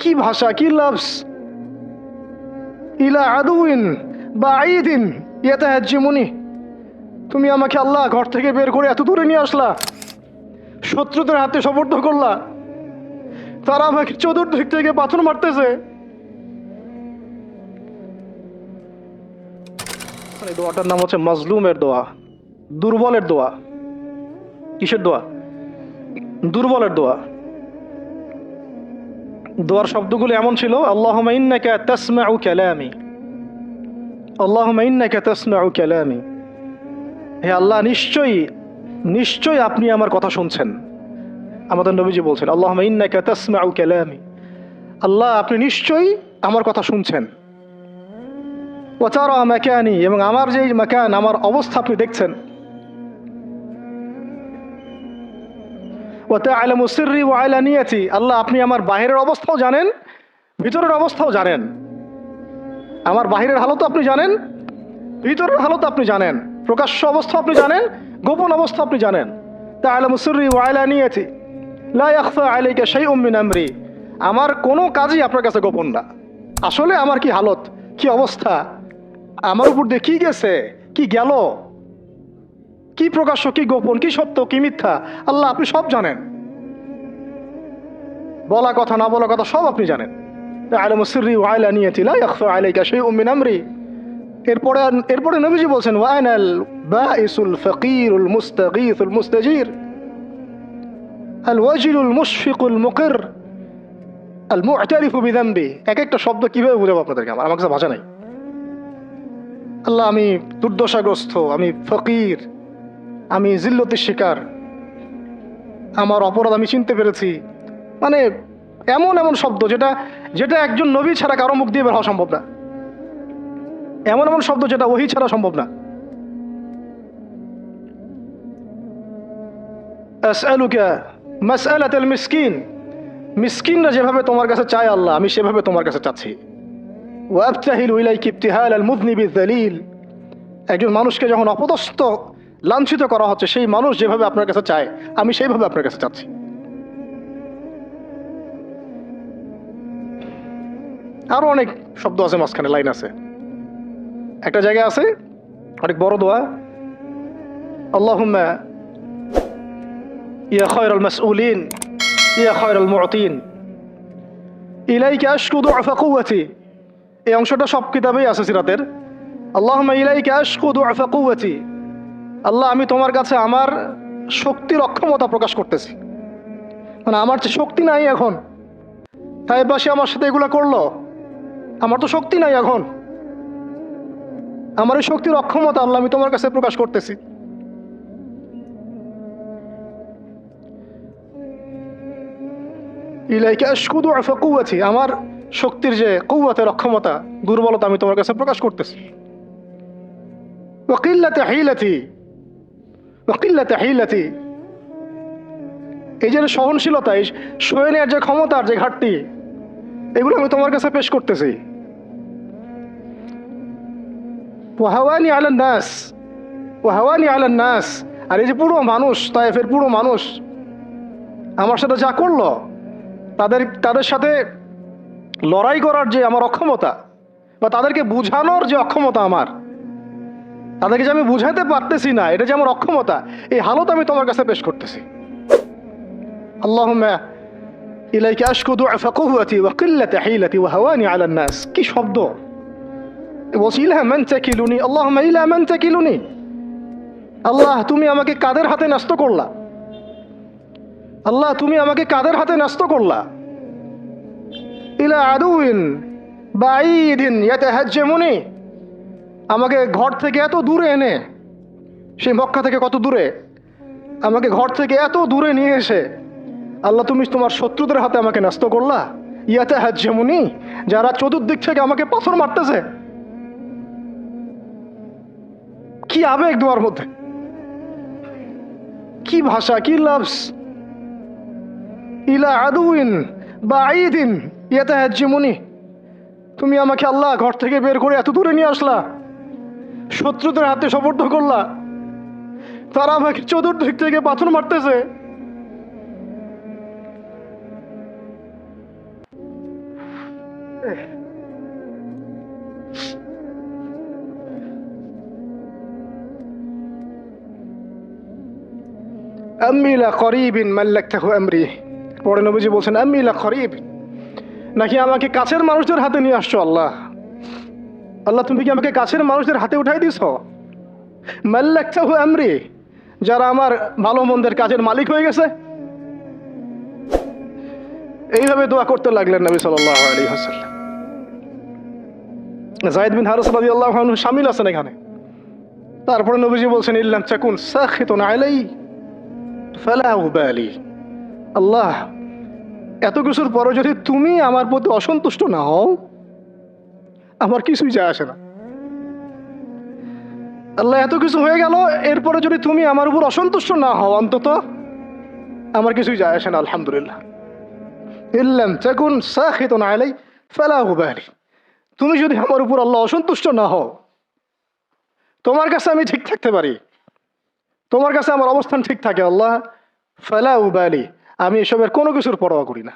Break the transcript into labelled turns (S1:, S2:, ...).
S1: কি ভাষা, কি লাভস ইলা আদুইন বা আইদিন ইয়াতে হ্যাজিমুনি তুমি আমাকে আল্লাহ ঘর থেকে বের করে এত দূরে নিয়ে আসলা, শত্রুদের হাতে সমর্থ করলা। তারা আমাকে চতুর্দিক থেকে পাথর মারতেছে। দোয়াটার নাম হচ্ছে মাজলুমের দোয়া, দুর্বলের দোয়া। কিসের দোয়া? দুর্বলের দোয়া। দোয়ার শব্দগুলো এমন ছিল আল্লাহ আল্লাহ কালামি। হে আল্লাহ, নিশ্চয়ই নিশ্চয়ই আপনি আমার কথা শুনছেন। আমাদের নবীজি বলছেন আল্লাহ তাসমাউ কালামি। আল্লাহ, আপনি নিশ্চয়ই আমার কথা শুনছেন। ওচারা মাকানি, এবং আমার যে মাকান, আমার অবস্থা আপনি দেখছেন। ওতে আলানিয়াতি আল্লাহ, আপনি আমার বাহিরের অবস্থাও জানেন, ভিতরের অবস্থাও জানেন। আমার বাহিরের হালত আপনি জানেন, ভিতরের হালত আপনি জানেন, প্রকাশ্য অবস্থা আপনি জানেন, গোপন অবস্থা আপনি জানেন। তা আলম সিররি ও শাইউম মিন আমরি। আমার কোনো কাজই আপনার কাছে গোপন না। আসলে আমার কি হালত, কি অবস্থা? আমার উপর দিয়ে কি গেছে? কি গেল? কি প্রকাশ্য, কি গোপন, কি সত্য, কি মিথ্যা? আল্লাহ আপনি সব জানেন। বলা কথা, না বলা কথা সব আপনি জানেন। আলম ওয়াইলা আমরি। এরপরে এরপরে নবীজি বলছেন এক একটা শব্দ কীভাবে বুঝাবো আপনাদেরকে? আমার আমার কাছে ভাষা নাই। আল্লাহ আমি দুর্দশাগ্রস্ত, আমি ফকির। আমি জিল্লতির শিকার। আমার অপরাধ আমি চিনতে পেরেছি। মানে এমন এমন শব্দ যেটা যেটা একজন নবী ছাড়া কারও মুখ দিয়ে বের হওয়া সম্ভব না। এমন এমন শব্দ যেটা ওহি ছাড়া সম্ভব না। মিসকিন। মিসকিনরা যেভাবে তোমার কাছে চায় আল্লাহ, আমি সেভাবে তোমার কাছে চাচ্ছি। ওয়াবতাহিল ইলাইকি ইবতিহাল আল মুযনিবি যালিল একজন মানুষকে যখন অপদস্থ লাঞ্ছিত করা হচ্ছে, সেই মানুষ যেভাবে আপনার কাছে চায়, আমি সেইভাবে আপনার কাছে চাচ্ছি। আরও অনেক শব্দ আছে, মাঝখানে লাইন আছে। একটা জায়গায় আছে, অনেক বড় দোয়া। আল্লাহুম্মা, ইয়া খায়রাল মাসউলিন, ইয়া খায়রাল মুআতিন। ইলাইকা আশকু দুআফা কুওয়াতি। এই অংশটা সব কিতাবেই আছে, সিরাতের। আল্লাহুম্মা, ইলাইকা আশকু দুআফা কুওয়াতি। আল্লাহ, আমি তোমার কাছে আমার শক্তির অক্ষমতা প্রকাশ করতেছি। মানে আমার যে শক্তি নাই এখন, তাই পাশে আমার সাথে এগুলো করল? আমার তো শক্তি নাই এখন। আমার এই শক্তির অক্ষমতা আল্লাহ, আমি তোমার কাছে প্রকাশ করতেছি। ইলাইকা আমার শক্তির যে কৌয়াতের অক্ষমতা, দুর্বলতা আমি তোমার কাছে প্রকাশ করতেছি। ওকিল্লাতে হিলাতি ওকিল্লাতে হিলাতি। এই যে সহনশীলতা, এই সয়নের যে ক্ষমতার যে ঘাটতি, এগুলো আমি তোমার কাছে পেশ করতেছি। ওয়াহাওয়ানি আলান নাস, ওয়াহাওয়ানি আলান নাস। আর এই যে পুরো মানুষ তাইফের পুরো মানুষ, আমার সাথে যা করল, তাদের তাদের সাথে লড়াই করার যে আমার অক্ষমতা, বা তাদেরকে বুঝানোর যে অক্ষমতা আমার তাদেরকে যে আমি বুঝাতে পারতেছি না, এটা যে আমার অক্ষমতা, এই হালত আমি তোমার কাছে পেশ করতেছি। আল্লাহ ইলাইকে আশকু দুআফ কুওয়াতি ওয়া কিল্লাত হিলাতি ওয়া হাওয়ানি আলা নাস। কি শব্দ? বলছি, ইলা মান তাকিলুনি, আল্লাহুম্মা, ইলা মান তাকিলুনি। আল্লাহ, তুমি আমাকে কাদের হাতে নষ্ট করলা? আল্লাহ, তুমি আমাকে কাদের হাতে নষ্ট করলা? ইলা আদুইন বাইদিন ইয়াতাহাজ্জামুনি। আমাকে ঘর থেকে এত দূরে এনে, সেই মক্কা থেকে কত দূরে, আমাকে ঘর থেকে এত দূরে নিয়ে এসে আল্লাহ তুমি তোমার শত্রুদের হাতে আমাকে নষ্ট করলা। ইয়াতে হাজ্জামুনি যারা চতুর্দিক থেকে আমাকে পাথর মারতেছে। কি আবেগ দোয়ার মধ্যে। কি ভাষা, কি লাভস ইলা আদুইন বা আইদিন ইয়াতে হাজ্জিমুনি তুমি আমাকে আল্লাহ ঘর থেকে বের করে এত দূরে নিয়ে আসলা। শত্রুদের হাতে সমর্থ করলা। তারা আমাকে চতুর্দিক থেকে পাথর মারতেছে। আম্মি লা করিবিন মাল্লাকতাহু আমরি। পরে নবীজি বলছেন, আম্মি লা করিব। নাকি আমাকে কাছের মানুষদের হাতে নিয়ে আসছো আল্লাহ? আল্লাহ, তুমি কি আমাকে কাছের মানুষদের হাতে উঠাই দিছ মাল্লাকতাহু আমরি, যারা আমার ভালো মন্দের কাজের মালিক হয়ে গেছে। এইভাবে দোয়া করতে লাগলেন নবী ওয়াসাল্লাম। জায়েদ বিন হারিস রাদিয়াল্লাহু আনহু শামিল আছেন এখানে। তারপরে নবীজি বলছেন, ইল্লাম চাকুন আল্লাহ, এত কিছুর পরে যদি তুমি আমার প্রতি অসন্তুষ্ট না হও আমার কিছুই যায় আসে না। আল্লাহ এত কিছু হয়ে গেল, এরপরে যদি তুমি আমার উপর অসন্তুষ্ট না হও, অন্তত আমার কিছুই যায় আসে না, আলহামদুলিল্লাহ। ইল্লাম আলাই, ফালা তুমি যদি আমার উপর আল্লাহ অসন্তুষ্ট না হও, তোমার কাছে আমি ঠিক থাকতে পারি। তোমার কাছে আমার অবস্থান ঠিক থাকে, আল্লাহ। ফালা উবালি আমি এসবের কোনো কিছুর পরোয়া করি না।